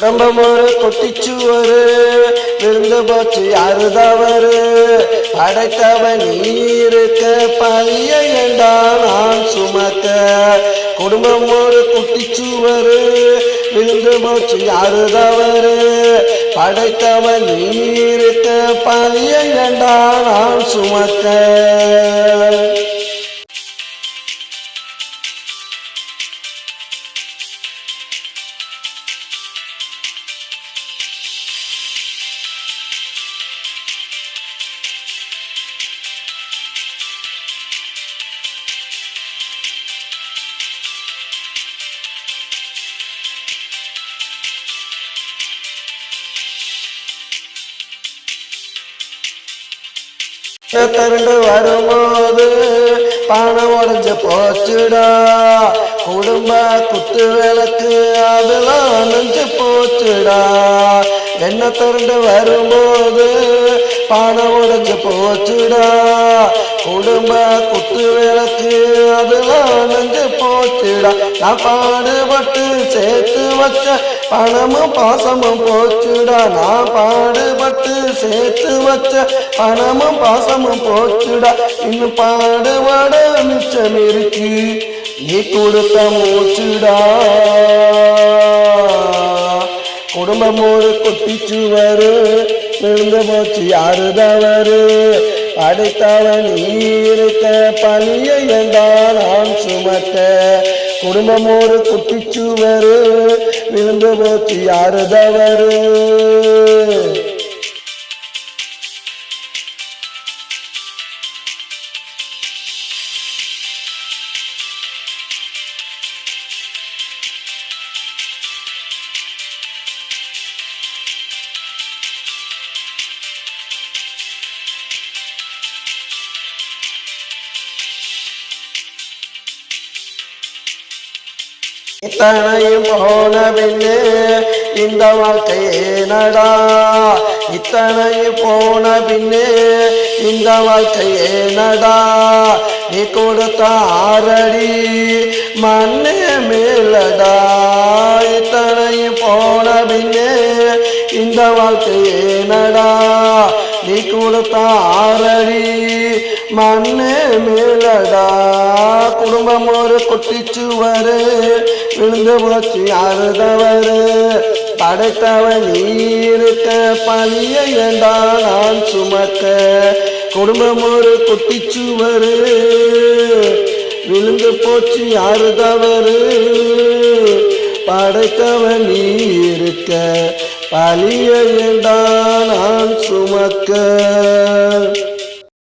கம்பமோரு கொட்டிச்சுவரு விழுந்து போச்சு யாருதவரு படைத்தவன் நீ இருக்க பழிய ஏண்டா நான் சுமக்க. குடும்பம் ஒரு குட்டிச்சுவரு விருந்து போச்சு யாருதவரு படைத்தவன் நீ இருக்க பழிய ஏண்டா நான் சுமக்க. திரண்டு வரும்போது பணம் உடஞ்சு போச்சுடா. குடும்ப குத்து விளக்கு அதெல்லாம் அணைஞ்சு போச்சுடா. என்ன திரண்டு வரும்போது பணம் உடஞ்சு போச்சுடா. குடும்ப குத்து விளக்கு அதெல்லாம் அணைஞ்சு போச்சுடா. நான் பாடுபட்டு சேர்த்து வச்ச பணமும் பாசமும் போச்சுடா. நான் பாடு பட்டு சேர்த்து வச்ச பணமும் பாசமும் போச்சுடா. இன்னும் பாடுபட மிச்சம் இருக்கு. நீ கொடுத்த மூச்சுடா. குடும்பம் ஒரு குட்டிச்சுவரு விழுந்து போச்சு யாரு தவறு அடைத்தவன் நீ இருக்க பழிய ஏண்டா நான் சுமக்க குடும்பம் ஒரு குட்டிச்சுவரு விழுந்து போச்சு யாரு தவறு இத்தனையும் போன பின்னே இந்த வாழ்க்கையே நடா இத்தனையும் போன பின்னே இந்த வாழ்க்கையே நடா நீ கொடுத்த ஆரடி மண்ணே மேலடா? இத்தனையும் போன பின்னே இந்த வாழ்க்கையே நடா நீ கொடுத்த ஆரடி மண்ணே மேலடா. குடும்பம் ஒரு குட்டிச்சுவரு விழுந்து போச்சு யாரு படைத்தவன் நீருக்க பழிய ஏண்டா நான் சுமக்க. குடும்பம் ஒரு குட்டிச்சுவரு விழுந்து போச்சு யாரு தவறு படைத்தவன் நீ இருக்க பழிய ஏண்டா சுமக்க?